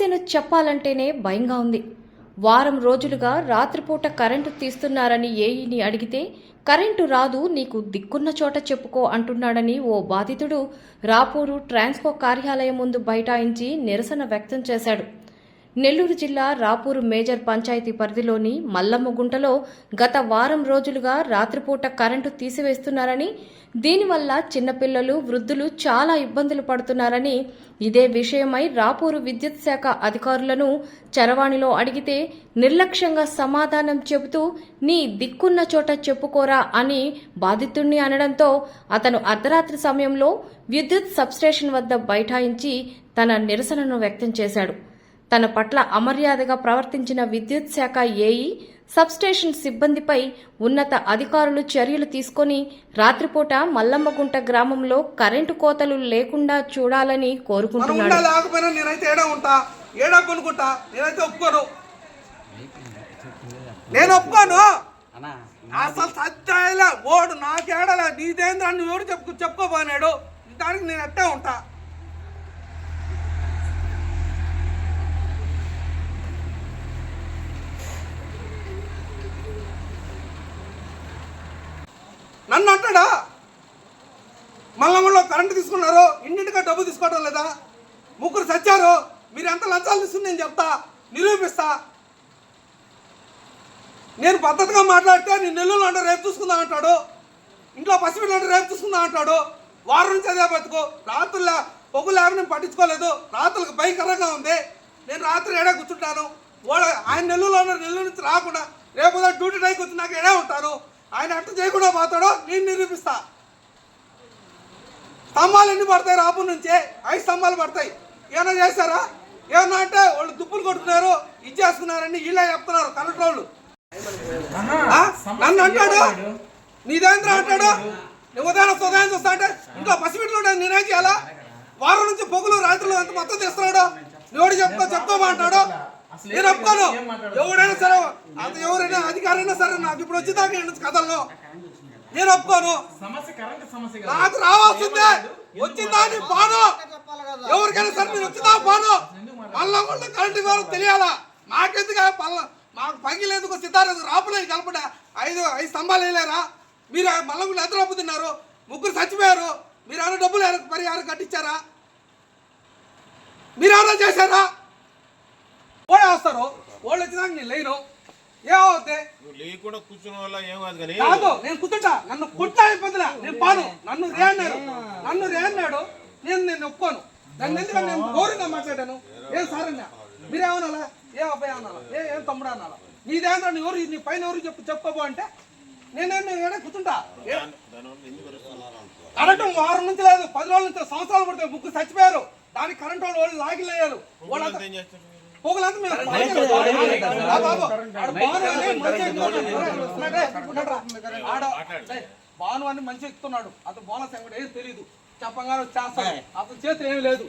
సమస్యను చెప్పాలంటేనే భయంగా ఉంది. వారం రోజులుగా రాత్రిపూట కరెంటు తీస్తున్నారని ఏఈని అడిగితే కరెంటు రాదు నీకు దిక్కున్న చోట చెప్పుకో అంటున్నాడని ఓ బాధితుడు రాపూరు ట్రాన్స్కో కార్యాలయం ముందు బైఠాయించి నిరసన వ్యక్తం చేశాడు. నెల్లూరు జిల్లా రాపూరు మేజర్ పంచాయతీ పరిధిలోని మల్లమ్మగుంటలో గత వారం రోజులుగా రాత్రిపూట కరెంటు తీసివేస్తున్నారని దీనివల్ల చిన్నపిల్లలు వృద్ధులు చాలా ఇబ్బందులు పడుతున్నారని ఇదే విషయమై రాపూరు విద్యుత్ శాఖ అధికారులను చరవాణిలో అడిగితే నిర్లక్ష్యంగా సమాధానం చెబుతూ నీ దిక్కున్న చోట చెప్పుకోరా అని బాధితుణ్ణి అనడంతో అతను అర్ధరాత్రి సమయంలో విద్యుత్ సబ్స్టేషన్ వద్ద బైఠాయించి తన నిరసనను వ్యక్తం చేశాడు. తన పట్ల అమర్యాదగా ప్రవర్తించిన విద్యుత్ శాఖ ఏఈ సబ్స్టేషన్ సిబ్బందిపై ఉన్నత అధికారులు చర్యలు తీసుకొని రాత్రిపూట మల్లమ్మగుంట గ్రామంలో కరెంటు కోతలు లేకుండా చూడాలని మనం కోరుకుంటున్నాడు ఉండా లేకపోయినా నేనైతే ఏడా ఉంటా? ఏడా కొనుక్కుంటా? నేనైతే ఒప్పుకోను. నేను ఒప్పుకోను. అసలు సత్యాయిలా ఓడు నాకేడలే నీదేంద్రా నువ్వు ఎవరు చెప్పు చెప్పుకోబోనాడు. దానికి నేను అట్టే ఉంటా? తీసుకుని అంటాడా? మల్లమ్మలో కరెంటు తీసుకున్నారు? ఇంటింటిగా డబ్బు తీసుకోవడం లేదా? ముగ్గురు చచ్చారు? మీరు ఎంత లంచాలు తీసుకుని నేను చెప్తా నిరూపిస్తా. నేను పద్ధతిగా మాట్లాడితే నేను నెల్లూరు అంటే రేపు చూసుకుందాం అంటాడు. ఇంట్లో పసిపిల్లలు అంటే రేపు చూసుకుందాం అంటాడు. వారం నుంచి అదే బతుకు. రాత్రుల పొగులు లేక నేను పట్టించుకోలేదు. రాత్రులకు భయంకరంగా ఉంది. నేను రాత్రి ఏడా కూర్చుంటాను. వాడు ఆయన నెల్లూరులో ఉన్న నెల్లూరు నుంచి రాకుండా రేపు డ్యూటీ టైం కూర్చున్నాక ఏడే ఉంటాను. ఆయన అట్ట చేయకుండా పోతాడో నేను నిరూపిస్తా. స్తంభాలు ఎన్ని పడతాయి రాపు నుంచి? ఐదు స్తంభాలు పడతాయి. ఏమైనా చేస్తారా? ఏమన్నా అంటే వాళ్ళు దుప్పులు కొడుతున్నారు ఇచ్చేస్తున్నారని వీళ్ళే చెప్తున్నారు కలెక్టర్ వాళ్ళు? నన్ను అంటాడు? నీదేంద్ర అంటాడు? నువ్వు ఉదయం ఉదయం చూస్తా అంటే ఇంకా పసిబిడ్డలు ఉంటే నేనేం చేయాలా? వారం నుంచి పొగులు రాత్రులు ఎంత మొత్తం తీస్తున్నాడు? ఎవడు చెప్తా చెప్పుకోమంటాడు నేను ఒప్పుకోను. ఎవడైనా సరే అది ఎవరైనా అధికారైనా సరే నాకు ఇప్పుడు వచ్చేదాకా ఏంటి కథల్లో. నేను ఒప్పుకోను. నాకు రావాల్సిందే. వచ్చిందా నీ బాను. ఎవరికైనా సరే నేను వచ్చిందా బాను? మళ్ళా కూడా కరెంటు వివరం తెలియాలా? మాకెందుకు పల్ల మాకు పగిలేందుకు సిద్ధార్థ రాపులేదు కలపట? ఐదు ఐదు స్తంభాలు వేయలేరా? మీరు మళ్ళా కూడా ఎదురు తిన్నారు? ముగ్గురు చచ్చిపోయారు. మీరు ఏమైనా డబ్బులు పరిహారం కట్టించారా? మీరు ఏమైనా చేశారా? ఓడే వస్తారు వాళ్ళు వచ్చినాక నేను లేను. నువ్వు లేకుండా కూర్చున్న వల్ల ఏం కాదు కానీ కాదు నేను కూర్చుంటా. నన్ను కుట్టా ఇబ్బందిలా నేను పాను. నన్ను రే అన్నాడు నన్ను రే అన్నాడు నేను నేను ఒప్పుకోను. దాన్ని ఎందుకంటే నేను గౌరవంగా మాట్లాడాను? ఏం సార్ అన్నా మీరేమనాలా ఏ అబ్బాయి అనాలా ఏ ఏం తమ్ముడు అనాలా నీదేంద్ర నీ ఎవరు నీ పైన ఎవరు చెప్పు చెప్పుకోబో అంటే నేనేం ఏడా కూర్చుంటా. కరెంటు వారం నుంచి లేదు పది రోజుల నుంచి సంవత్సరాలు పడతాయి ముగ్గురు చచ్చిపోయారు. దానికి కరెంటు వాళ్ళు వాళ్ళు లాగిలేయారు వాళ్ళంతా బాబు, ఆడ భాను అని మంచి ఎక్కుతున్నాడు. అతను బోనస్ ఏం తెలియదు చెప్పగానే చేస్తాడు అతని చేతులు ఏమీ లేదు